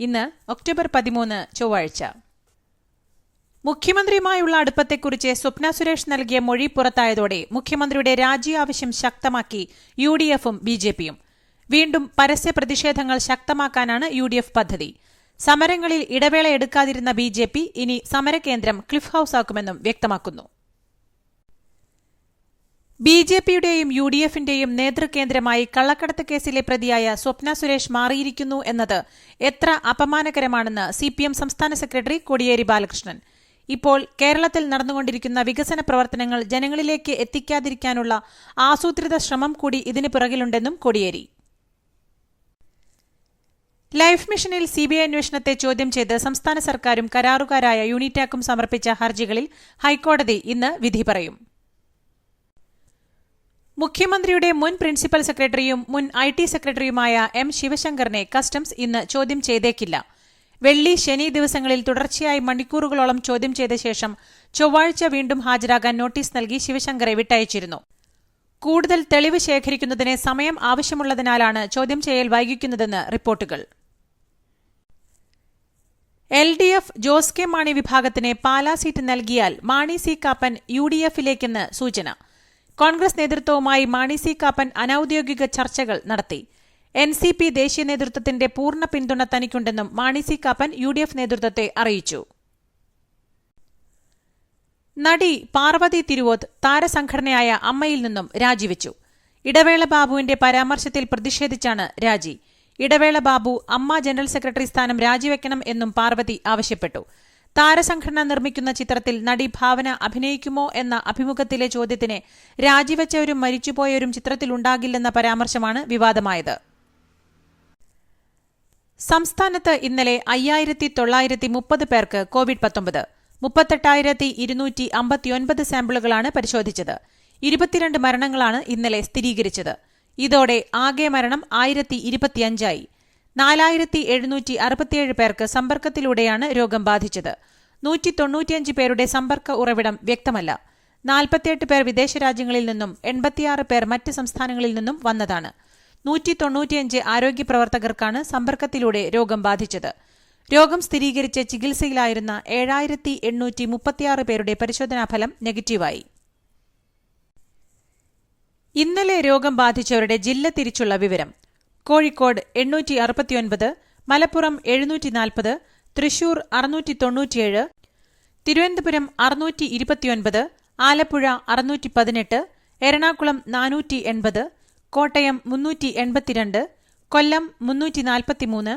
ഇന്ന് ഒക്ടോബർ പതിമൂന്ന് ചൊവ്വാഴ്ച. മുഖ്യമന്ത്രിയുമായുള്ള അടുപ്പത്തെക്കുറിച്ച് സ്വപ്ന സുരേഷ് നൽകിയ മൊഴി പുറത്തായതോടെ മുഖ്യമന്ത്രിയുടെ രാജി ആവശ്യം ശക്തമാക്കി യു ഡി എഫും ബി ജെ പിയും വീണ്ടും പരസ്യ പ്രതിഷേധങ്ങൾ ശക്തമാക്കാനാണ് യു ഡി എഫ് പദ്ധതി. സമരങ്ങളിൽ ഇടവേള എടുക്കാതിരുന്ന ബി ജെ പി ഇനി സമരകേന്ദ്രം ക്ലിഫ് ഹൌസ് ആക്കുമെന്നും വ്യക്തമാക്കുന്നു. ബി ജെ പിയുടെയും യു ഡി എഫിന്റെയും നേതൃകേന്ദ്രമായി കള്ളക്കടത്ത് കേസിലെ പ്രതിയായ സ്വപ്ന സുരേഷ് മാറിയിരിക്കുന്നു എന്നത് എത്ര അപമാനകരമാണെന്ന് സി പി എം സംസ്ഥാന സെക്രട്ടറി കോടിയേരി ബാലകൃഷ്ണൻ. ഇപ്പോൾ കേരളത്തിൽ നടന്നുകൊണ്ടിരിക്കുന്ന വികസന പ്രവർത്തനങ്ങൾ ജനങ്ങളിലേക്ക് എത്തിക്കാതിരിക്കാനുള്ള ആസൂത്രിത ശ്രമം കൂടി ഇതിന് പിറകിലുണ്ടെന്നും കോടിയേരി. ലൈഫ് മിഷനിൽ സിബിഐ അന്വേഷണത്തെ ചോദ്യം ചെയ്ത് സംസ്ഥാന സർക്കാരും കരാറുകാരായ യൂണിറ്റാക്കും സമർപ്പിച്ച ഹർജികളിൽ ഹൈക്കോടതി ഇന്ന് വിധി പറയും. മുഖ്യമന്ത്രിയുടെ മുൻ പ്രിൻസിപ്പൽ സെക്രട്ടറിയും മുൻ ഐ ടി സെക്രട്ടറിയുമായ എം ശിവശങ്കറിനെ കസ്റ്റംസ് ഇന്ന് ചോദ്യം ചെയ്തേക്കില്ല. വെള്ളി ശനി ദിവസങ്ങളിൽ തുടർച്ചയായി മണിക്കൂറുകളോളം ചോദ്യം ചെയ്ത ശേഷം ചൊവ്വാഴ്ച വീണ്ടും ഹാജരാകാൻ നോട്ടീസ് നൽകി ശിവശങ്കറെ വിട്ടയച്ചിരുന്നു. കൂടുതൽ തെളിവ് ശേഖരിക്കുന്നതിന് സമയം ആവശ്യമുള്ളതിനാലാണ് ചോദ്യം ചെയ്യൽ വൈകിക്കുന്നതെന്ന് റിപ്പോർട്ടുകൾ. L D F Jose K Mani വിഭാഗത്തിന് പാലാ സീറ്റ് നൽകിയാൽ Mani C Kappan U D എഫിലേക്കെന്ന് സൂചന. കോൺഗ്രസ് നേതൃത്വവുമായി മാണി സി കാപ്പൻ അനൌദ്യോഗിക ചർച്ചകൾ നടത്തി. എൻ സി പി ദേശീയ നേതൃത്വത്തിന്റെ പൂർണ പിന്തുണ തനിക്കുണ്ടെന്നും Mani C Kappan U D F നേതൃത്വത്തെ അറിയിച്ചു. നടി പാർവതി തിരുവോത്ത് താരസംഘടനയായ അമ്മയിൽ നിന്നും രാജിവെച്ചു. ഇടവേള ബാബുവിന്റെ പരാമർശത്തിൽ പ്രതിഷേധിച്ചാണ് രാജി. ഇടവേള ബാബു അമ്മ ജനറൽ സെക്രട്ടറി സ്ഥാനം രാജിവെക്കണം എന്നും പാർവതി ആവശ്യപ്പെട്ടു. താരസംഘടന നിർമ്മിക്കുന്ന ചിത്രത്തിൽ നടി ഭാവന അഭിനയിക്കുമോ എന്ന അഭിമുഖത്തിലെ ചോദ്യത്തിന് രാജിവെച്ചവരും മരിച്ചുപോയവരും ചിത്രത്തിലുണ്ടാകില്ലെന്ന പരാമർശമാണ് വിവാദമായത്. സംസ്ഥാനത്ത് ഇന്നലെ അയ്യായിരത്തി തൊള്ളായിരത്തി മുപ്പത് പേർക്ക് കോവിഡ് പത്തൊമ്പത് മുപ്പത്തെട്ടായിരത്തി ഇരുന്നൂറ്റി അമ്പത്തിയൊൻപത് സാമ്പിളുകളാണ് പരിശോധിച്ചത്. ഇരുപത്തിരണ്ട് മരണങ്ങളാണ് ഇന്നലെ സ്ഥിരീകരിച്ചത്. ഇതോടെ ആകെ മരണം ആയിരത്തി ഇരുപത്തിയഞ്ചായി നാലായിരത്തി എഴുന്നൂറ്റി അറുപത്തിയേഴ് പേർക്ക് സമ്പർക്കത്തിലൂടെയാണ് രോഗം ബാധിച്ചത്. നൂറ്റി തൊണ്ണൂറ്റിയഞ്ച് പേരുടെ സമ്പർക്ക ഉറവിടം വ്യക്തമല്ല. നാൽപ്പത്തിയെട്ട് പേർ വിദേശ രാജ്യങ്ങളിൽ നിന്നും എൺപത്തിയാറ് പേർ മറ്റ് സംസ്ഥാനങ്ങളിൽ നിന്നും വന്നതാണ്. നൂറ്റി തൊണ്ണൂറ്റിയഞ്ച് ആരോഗ്യ പ്രവർത്തകർക്കാണ് സമ്പർക്കത്തിലൂടെ രോഗം ബാധിച്ചത്. രോഗം സ്ഥിരീകരിച്ച് ചികിത്സയിലായിരുന്ന ഏഴായിരത്തി എണ്ണൂറ്റി മുപ്പത്തിയാറ് പേരുടെ പരിശോധനാഫലം നെഗറ്റീവായി. ഇന്നലെ രോഗം ബാധിച്ചവരുടെ ജില്ല തിരിച്ചുള്ള വിവരം. കോഴിക്കോട് എണ്ണൂറ്റി അറുപത്തിയൊൻപത് മലപ്പുറം എഴുന്നൂറ്റി നാൽപ്പത് തൃശൂർ അറുന്നൂറ്റി തൊണ്ണൂറ്റിയേഴ് തിരുവനന്തപുരം അറുന്നൂറ്റി ഇരുപത്തിയൊൻപത് ആലപ്പുഴ അറുന്നൂറ്റി പതിനെട്ട് എറണാകുളം നാനൂറ്റി എൺപത് കോട്ടയം മുന്നൂറ്റി എൺപത്തിരണ്ട് കൊല്ലം മുന്നൂറ്റി നാൽപ്പത്തിമൂന്ന്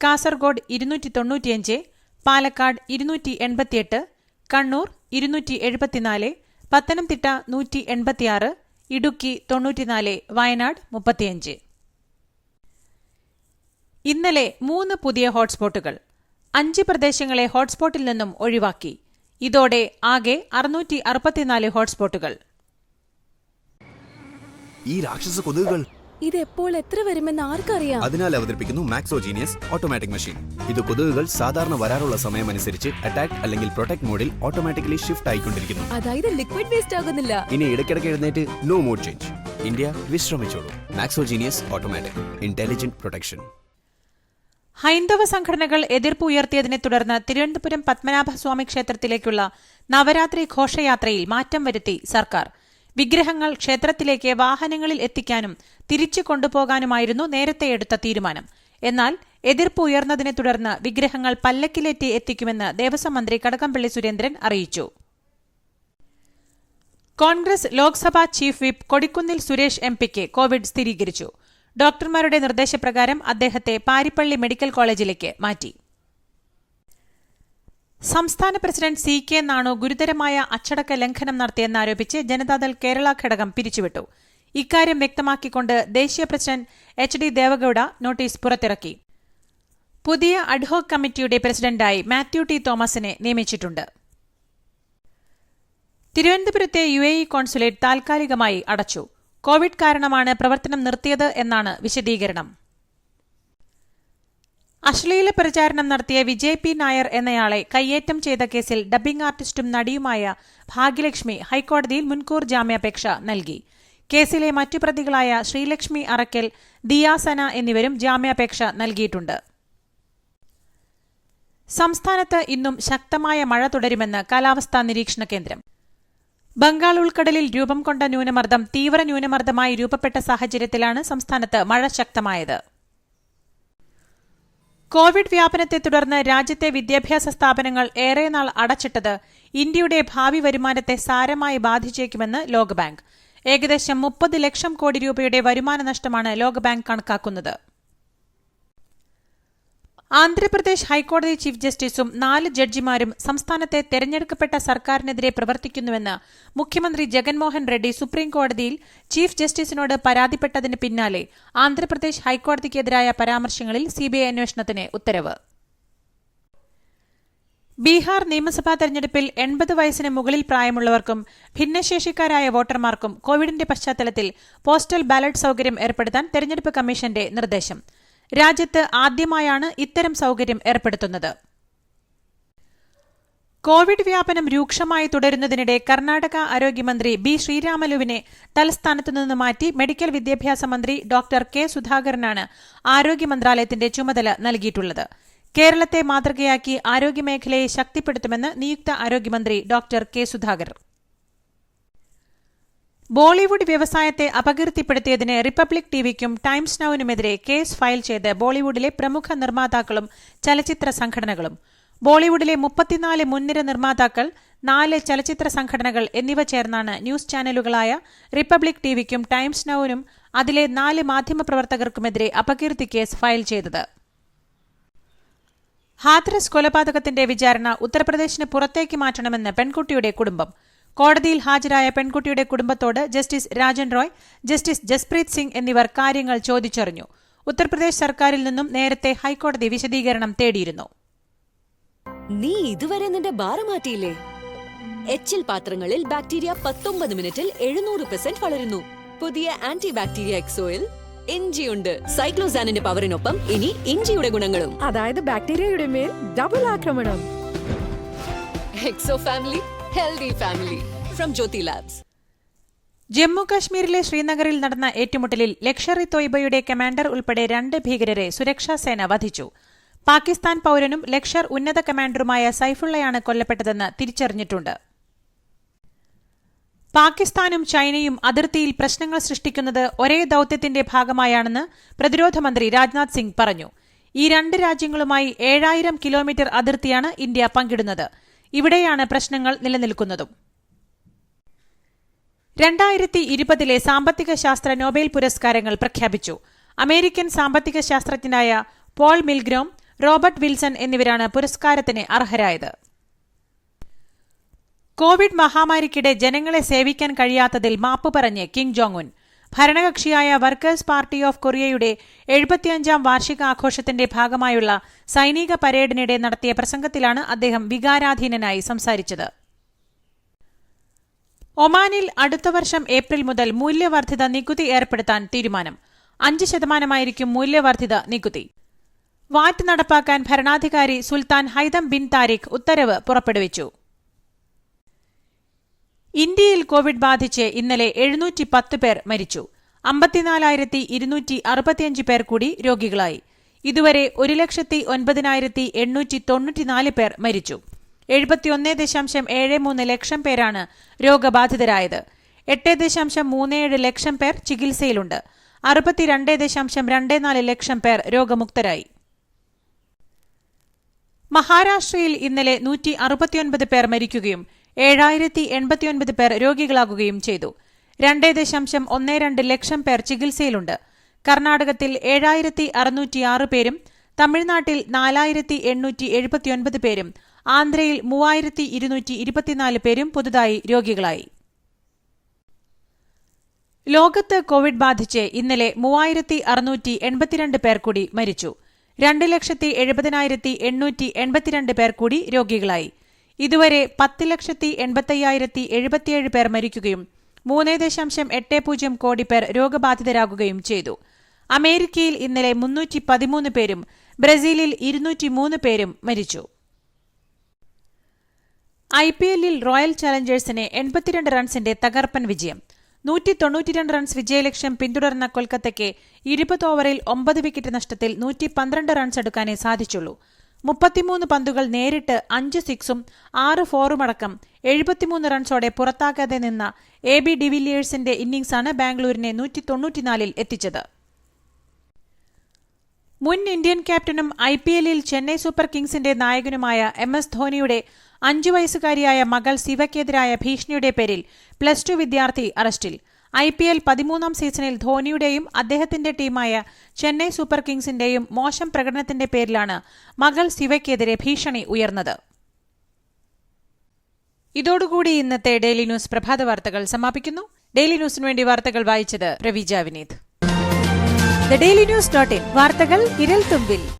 കാസർഗോഡ് ഇരുന്നൂറ്റി തൊണ്ണൂറ്റിയഞ്ച് പാലക്കാട് ഇരുന്നൂറ്റി എൺപത്തിയെട്ട് കണ്ണൂർ ഇരുന്നൂറ്റി എഴുപത്തിനാല് പത്തനംതിട്ട നൂറ്റി എൺപത്തിയാറ് ഇടുക്കി തൊണ്ണൂറ്റിനാല് വയനാട് മുപ്പത്തിയഞ്ച്. ഇന്നലെ മൂന്ന് പുതിയ ഹോട്ട്സ്പോട്ടുകൾ അഞ്ച് പ്രദേശങ്ങളെ ഹോട്ട്സ്പോട്ടിൽ നിന്നും ഒഴിവാക്കി. ഇതോടെ ആകെ അറുന്നൂറ്റി അറുപത്തിനാല് ഹോട്ട്സ്പോട്ടുകൾ. ഈ രാക്ഷസ കൊതുകുകൾ ഇത് എപ്പോൾ എത്ര വരുമെന്ന് ആർക്കറിയാം? അതിനാൽ അവതരിപ്പിക്കുന്നു മാക്സോജീനിയസ് ഓട്ടോമാറ്റിക് മെഷീൻ ഇത് കൊതുകുകൾ സാധാരണ വരാറുള്ള സമയം അനുസരിച്ച് അറ്റാക്ക് അല്ലെങ്കിൽ പ്രൊട്ടക്ട് മോഡിൽ ഓട്ടോമാറ്റിക്കലി ഷിഫ്റ്റ് ആയിക്കൊണ്ടിരിക്കുന്നു. അതായത് ലിക്വിഡ് വേസ്റ്റ് ആകുന്നില്ല. ഇനി ഇടയ്ക്കിടയ്ക്ക് എഴുന്നേറ്റ് നോ മോഡ് ചേഞ്ച് ഇന്ത്യ വിശ്രമിച്ചോളൂ. മാക്സോജീനിയസ് ഓട്ടോമാറ്റിക് ഇന്റലിജന്റ് പ്രൊട്ടക്ഷൻ ഹൈന്ദവ സംഘടനകൾ എതിർപ്പ് ഉയർത്തിയതിനെ തുടർന്ന് തിരുവനന്തപുരം പത്മനാഭസ്വാമി ക്ഷേത്രത്തിലേക്കുള്ള നവരാത്രി ഘോഷയാത്രയിൽ മാറ്റം വരുത്തി സർക്കാർ. വിഗ്രഹങ്ങൾ ക്ഷേത്രത്തിലേക്ക് വാഹനങ്ങളിൽ എത്തിക്കാനും തിരിച്ചു കൊണ്ടുപോകാനുമായിരുന്നു നേരത്തെ എടുത്ത തീരുമാനം. എന്നാൽ എതിർപ്പ് ഉയർന്നതിനെ തുടർന്ന് വിഗ്രഹങ്ങൾ പല്ലക്കിലേറ്റി എത്തിക്കുമെന്ന് ദേവസ്വം മന്ത്രി കടകംപള്ളി സുരേന്ദ്രൻ അറിയിച്ചു. കോൺഗ്രസ് ലോക്സഭാ ചീഫ് വിപ്പ് കൊടിക്കുന്നിൽ സുരേഷ് എംപിക്ക് കോവിഡ് സ്ഥിരീകരിച്ചു. ഡോക്ടർമാരുടെ നിർദ്ദേശപ്രകാരം അദ്ദേഹത്തെ പാരിപ്പള്ളി മെഡിക്കൽ കോളേജിലേക്ക് മാറ്റി. സംസ്ഥാന പ്രസിഡന്റ് സി കെ നാണു ഗുരുതരമായ അച്ചടക്ക ലംഘനം നടത്തിയെന്നാരോപിച്ച് ജനതാദൾ കേരള ഘടകം പിരിച്ചുവിട്ടു. ഇക്കാര്യം വ്യക്തമാക്കിക്കൊണ്ട് ദേശീയ president H D Deve Gowda notice പുറത്തിറക്കി. പുതിയ അഡ്ഹോക് കമ്മിറ്റിയുടെ പ്രസിഡന്റായി മാത്യു ടി തോമസിനെ നിയമിച്ചിട്ടുണ്ട്. തിരുവനന്തപുരത്തെ യു എ ഇ കോൺസുലേറ്റ് താൽക്കാലികമായി അടച്ചു. കോവിഡ് കാരണമാണ് പ്രവർത്തനം നിർത്തിയത് എന്നാണ് വിശദീകരണം. അശ്ലീല പ്രചാരണം നടത്തിയ വിജയ് പി നായർ എന്നയാളെ കയ്യേറ്റം ചെയ്ത കേസിൽ ഡബ്ബിംഗ് ആർട്ടിസ്റ്റും നടിയുമായ ഭാഗ്യലക്ഷ്മി ഹൈക്കോടതിയിൽ മുൻകൂർ ജാമ്യാപേക്ഷ നൽകി. കേസിലെ മറ്റു പ്രതികളായ ശ്രീലക്ഷ്മി അറക്കൽ ദിയാസന എന്നിവരും ജാമ്യാപേക്ഷ നൽകിയിട്ടുണ്ട്. സംസ്ഥാനത്ത് ഇന്നും ശക്തമായ മഴ തുടരുമെന്ന് കാലാവസ്ഥാ നിരീക്ഷണ കേന്ദ്രം. ബംഗാൾ ഉൾക്കടലിൽ രൂപം കൊണ്ട ന്യൂനമർദ്ദം തീവ്ര ന്യൂനമർദ്ദമായി രൂപപ്പെട്ട സാഹചര്യത്തിലാണ് സംസ്ഥാനത്ത് മഴ ശക്തമായത്. കോവിഡ് വ്യാപനത്തെ തുടർന്ന് രാജ്യത്തെ വിദ്യാഭ്യാസ സ്ഥാപനങ്ങൾ ഏറെ നാൾ അടച്ചിട്ടത് ഇന്ത്യയുടെ ഭാവി വരുമാനത്തെ സാരമായി ബാധിച്ചേക്കുമെന്ന് ലോകബാങ്ക്. ഏകദേശം മുപ്പത് ലക്ഷം കോടി രൂപയുടെ വരുമാന നഷ്ടമാണ് ലോകബാങ്ക് കണക്കാക്കുന്നത്. ആന്ധ്രാപ്രദേശ് ഹൈക്കോടതി ചീഫ് ജസ്റ്റിസും നാല് ജഡ്ജിമാരും സംസ്ഥാനത്തെ തെരഞ്ഞെടുക്കപ്പെട്ട സർക്കാരിനെതിരെ പ്രവർത്തിക്കുന്നുവെന്ന് മുഖ്യമന്ത്രി ജഗൻമോഹൻ റെഡ്ഡി സുപ്രീം കോടതിയിൽ ചീഫ് ജസ്റ്റിസിനോട് പരാതിപ്പെട്ടതിന് പിന്നാലെ ആന്ധ്രാപ്രദേശ് ഹൈക്കോടതിക്കെതിരായ പരാമർശങ്ങളിൽ സിബിഐ അന്വേഷണത്തിന് ഉത്തരവ്. ബീഹാർ നിയമസഭാ തെരഞ്ഞെടുപ്പിൽ എൺപത് വയസ്സിന് മുകളിൽ പ്രായമുള്ളവർക്കും ഭിന്നശേഷിക്കാരായ വോട്ടർമാർക്കും കോവിഡിന്റെ പശ്ചാത്തലത്തിൽ പോസ്റ്റൽ ബാലറ്റ് സൌകര്യം ഏർപ്പെടുത്താൻ തെരഞ്ഞെടുപ്പ് കമ്മീഷന്റെ നിർദ്ദേശം. രാജ്യത്ത് ആദ്യമായാണ് ഇത്തരം സൌകര്യം ഏർപ്പെടുത്തുന്നത്. കോവിഡ് വ്യാപനം രൂക്ഷമായി തുടരുന്നതിനിടെ കർണാടക ആരോഗ്യമന്ത്രി ബി ശ്രീരാമലുവിനെ തലസ്ഥാനത്തു നിന്ന് മാറ്റി മെഡിക്കൽ വിദ്യാഭ്യാസ മന്ത്രി ഡോക്ടർ കെ സുധാകരനാണ് ആരോഗ്യ മന്ത്രാലയത്തിന്റെ ചുമതല നൽകിയിട്ടുള്ളത്. കേരളത്തെ മാതൃകയാക്കി ആരോഗ്യമേഖലയെ ശക്തിപ്പെടുത്തുമെന്ന് നിയുക്ത ആരോഗ്യമന്ത്രി ഡോക്ടർ കെ സുധാകർ ബോളിവുഡ് വ്യവസായത്തെ അപകീർത്തിപ്പെടുത്തിയതിന് റിപ്പബ്ലിക് ടിവിക്കും ടൈംസ് നൌവിനുമെതിരെ കേസ് ഫയൽ ചെയ്ത് ബോളിവുഡിലെ പ്രമുഖ നിർമ്മാതാക്കളും ചലച്ചിത്ര സംഘടനകളും. ബോളിവുഡിലെ മുപ്പത്തിനാല് മുൻനിര നിർമ്മാതാക്കൾ നാല് ചലച്ചിത്ര സംഘടനകൾ എന്നിവ ചേർന്നാണ് ന്യൂസ് ചാനലുകളായ റിപ്പബ്ലിക് ടിവിക്കും ടൈംസ് നൌവിനും അതിലെ നാല് മാധ്യമപ്രവർത്തകർക്കുമെതിരെ അപകീർത്തി കേസ് ഫയൽ ചെയ്തത്. ഹാത്രസ് കൊലപാതകത്തിന്റെ വിചാരണ ഉത്തർപ്രദേശിന് പുറത്തേക്ക് മാറ്റണമെന്ന് പെൺകുട്ടിയുടെ കുടുംബം. കോടതിയിൽ ഹാജരായ പെൺകുട്ടിയുടെ കുടുംബത്തോട് ജസ്റ്റിസ് രാജൻ റോയ് ജസ്റ്റിസ് ജസ്പ്രീത് സിംഗ് എന്നിവർ കാര്യങ്ങൾ ചോദിച്ചറിഞ്ഞു. ഉത്തർപ്രദേശ് സർക്കാരിൽ നിന്നും നേരത്തെ ഹൈക്കോടതി വിശദീകരണം തേടിയിരുന്നു. നീ ഇതുവരെ നിന്റെ ബാറ് മാറ്റിയില്ലേ? എച്ചിൽ പാത്രങ്ങളിൽ ബാക്ടീരിയ പത്തൊമ്പത് മിനിറ്റിൽ എഴുന്നൂറ് പെർസെന്റ് വളരുന്നു. പുതിയ ആന്റി ബാക്ടീരിയ എക്സോയിൽ ഇഞ്ചിയുണ്ട്. സൈക്ലോസാനിന്റെ പവറിനൊപ്പം ഇനി ഇഞ്ചിയുടെ ഗുണങ്ങളും. അതായത് ബാക്ടീരിയയുടെ മേൽ ഡബിൾ ആക്രമണം. Exo family healthy family from Jyothy Labs Jammu കാശ്മീരിലെ ശ്രീനഗറിൽ നടന്ന ഏറ്റുമുട്ടലിൽ ലക്ഷർ ഇ തോയ്ബയുടെ കമാൻഡർ ഉൾപ്പെടെ രണ്ട് ഭീകരരെ സുരക്ഷാ സേന വധിച്ചു. പാകിസ്ഥാൻ പൌരനും ലക്ഷർ ഉന്നത കമാൻഡറുമായ സൈഫുള്ളയാണ് കൊല്ലപ്പെട്ടതെന്ന് തിരിച്ചറിഞ്ഞിട്ടുണ്ട്. പാകിസ്ഥാനും ചൈനയും അതിർത്തിയിൽ പ്രശ്നങ്ങൾ സൃഷ്ടിക്കുന്നത് ഒരേ ദൌത്യത്തിന്റെ ഭാഗമായാണെന്ന് പ്രതിരോധ മന്ത്രി രാജ്നാഥ് സിംഗ് പറഞ്ഞു. ഈ രണ്ട് രാജ്യങ്ങളുമായി ഏഴായിരം കിലോമീറ്റർ അതിർത്തിയാണ് ഇന്ത്യ പങ്കിടുന്നത്. ഇവിടെയാണ് പ്രശ്നങ്ങൾ നിലനിൽക്കുന്നതും. രണ്ടായിരത്തി ഇരുപതിലെ സാമ്പത്തിക ശാസ്ത്ര നോബൽ പുരസ്കാരങ്ങൾ പ്രഖ്യാപിച്ചു. അമേരിക്കൻ സാമ്പത്തിക ശാസ്ത്രജ്ഞനായ പോൾ മിൽഗ്രോം റോബർട്ട് വിൽസൺ എന്നിവരാണ് പുരസ്കാരത്തിന് അർഹരായത്. കോവിഡ് മഹാമാരിക്കിടെ ജനങ്ങളെ സേവിക്കാൻ കഴിയാത്തതിൽ മാപ്പ് പറഞ്ഞ് കിങ് ജോങ് ഉൻ. ഭരണകക്ഷിയായ വർക്കേഴ്സ് പാർട്ടി ഓഫ് കൊറിയയുടെ എഴുപത്തിയഞ്ചാം വാർഷികാഘോഷത്തിന്റെ ഭാഗമായുള്ള സൈനിക പരേഡിനിടെ നടത്തിയ പ്രസംഗത്തിലാണ് അദ്ദേഹം വികാരാധീനനായി സംസാരിച്ചത്. ഒമാനിൽ അടുത്ത വർഷം ഏപ്രിൽ മുതൽ മൂല്യവർദ്ധിത നികുതി ഏർപ്പെടുത്താൻ തീരുമാനം. അഞ്ച് ശതമാനമായിരിക്കും മൂല്യവർദ്ധിത നികുതി. വാറ്റ് നടപ്പാക്കാൻ ഭരണാധികാരി സുൽത്താൻ ഹൈദം ബിൻ താരിഖ് ഉത്തരവ് പുറപ്പെടുവിച്ചു. ഇന്ത്യയിൽ കോവിഡ് ബാധിച്ച് ഇന്നലെ എഴുന്നൂറ്റി പത്ത് പേർ മരിച്ചു. അമ്പത്തിനാലായിരത്തി ഇരുന്നൂറ്റി അറുപത്തിയഞ്ച് പേർ കൂടി രോഗികളായി. ഇതുവരെ ഒരു ലക്ഷത്തി ഒൻപതിനായിരത്തി എണ്ണൂറ്റി തൊണ്ണൂറ്റിനാല് പേർ മരിച്ചു. എഴുപത്തിയൊന്ന് ദശാംശം ഏഴ് മൂന്ന് ലക്ഷം പേരാണ് രോഗബാധിതരായത്. എട്ട് ദശാംശം മൂന്ന് ഏഴ് ലക്ഷം പേർ ചികിത്സയിലുണ്ട്. അറുപത്തിരണ്ട് ദശാംശം രണ്ട് നാല് ലക്ഷം പേർ രോഗമുക്തരായി. മഹാരാഷ്ട്രയിൽ ഇന്നലെ നൂറ്റി അറുപത്തിയൊൻപത് പേർ മരിക്കുകയും ഏഴായിരത്തി എൺപത്തിയൊൻപത് പേർ രോഗികളാകുകയും ചെയ്തു. രണ്ട് ദശാംശം ഒന്ന് രണ്ട് ലക്ഷം പേർ ചികിത്സയിലുണ്ട്. കർണാടകത്തിൽ ഏഴായിരത്തി അറുന്നൂറ്റിയാറ് പേരും തമിഴ്നാട്ടിൽ നാലായിരത്തി എണ്ണൂറ്റി എഴുപത്തിയൊൻപത് പേരും ആന്ധ്രയിൽ മൂവായിരത്തി ഇരുന്നൂറ്റി ഇരുപത്തിനാല് പേരും പുതുതായി രോഗികളായി. ലോകത്ത് കോവിഡ് ബാധിച്ച് ഇന്നലെ മൂവായിരത്തി അറുന്നൂറ്റി എൺപത്തിരണ്ട് പേർ കൂടി മരിച്ചു. രണ്ട് ലക്ഷത്തി എഴുപതിനായിരത്തി എണ്ണൂറ്റി എൺപത്തിരണ്ട് പേർ കൂടി രോഗികളായി. ഇതുവരെ പത്ത് ലക്ഷത്തി എൺപത്തയ്യായിരത്തി എഴുപത്തിയേഴ് പേർ മരിക്കുകയും മൂന്ന് ദശാംശം എട്ട് പൂജ്യം കോടി പേർ രോഗബാധിതരാകുകയും ചെയ്തു. അമേരിക്കയിൽ ഇന്നലെ മുന്നൂറ്റി പതിമൂന്ന് പേരും ബ്രസീലിൽ ഇരുന്നൂറ്റി മൂന്ന് പേരും മരിച്ചു. ഐ പി എല്ലിൽ റോയൽ ചലഞ്ചേഴ്സിന് എൺപത്തിരണ്ട് റൺസിന്റെ തകർപ്പൻ വിജയം. നൂറ്റി തൊണ്ണൂറ്റിരണ്ട് റൺസ് വിജയലക്ഷ്യം പിന്തുടർന്ന കൊൽക്കത്തയ്ക്ക് ഇരുപത് ഓവറിൽ ഒമ്പത് വിക്കറ്റ് നഷ്ടത്തിൽ നൂറ്റി പന്ത്രണ്ട് റൺസ് എടുക്കാനേ സാധിച്ചുള്ളൂ. മുപ്പത്തിമൂന്ന് പന്തുകൾ നേരിട്ട് അഞ്ച് സിക്സും ആറ് ഫോറുമടക്കം എഴുപത്തിമൂന്ന് റൺസോടെ പുറത്താക്കാതെ നിന്ന എ ബി ഡിവിലിയേഴ്സിന്റെ ഇന്നിംഗ്സാണ് ബാംഗ്ലൂരിനെ നൂറ്റി തൊണ്ണൂറ്റിനാലിൽ എത്തിച്ചത്. മുൻ ഇന്ത്യൻ ക്യാപ്റ്റനും ഐ പി എല്ലിൽ ചെന്നൈ സൂപ്പർ കിങ്സിന്റെ നായകനുമായ എം എസ് ധോണിയുടെ അഞ്ചു വയസ്സുകാരിയായ മകൾ ശിവയ്ക്കെതിരായ ഭീഷണിയുടെ പേരിൽ പ്ലസ് ടു വിദ്യാർത്ഥി അറസ്റ്റിൽ. ഐ പി എൽ പതിമൂന്നാം സീസണിൽ ധോണിയുടെയും അദ്ദേഹത്തിന്റെ ടീമായ ചെന്നൈ സൂപ്പർ കിങ്സിന്റെയും മോശം പ്രകടനത്തിന്റെ പേരിലാണ് മകൾ ശിവയ്ക്കെതിരെ ഭീഷണി ഉയർന്നത്. ഇതോടുകൂടി ഇന്നത്തെ ഡെയിലി ന്യൂസ് പ്രഭാത വാർത്തകൾ സമാപിക്കുന്നു. ഡെയിലി ന്യൂസിനു വേണ്ടി വാർത്തകൾ വായിച്ചത് Praveeja Vineeth. Daily news dot in. വാർത്തകൾ ഇരൽ തുമ്പിൽ.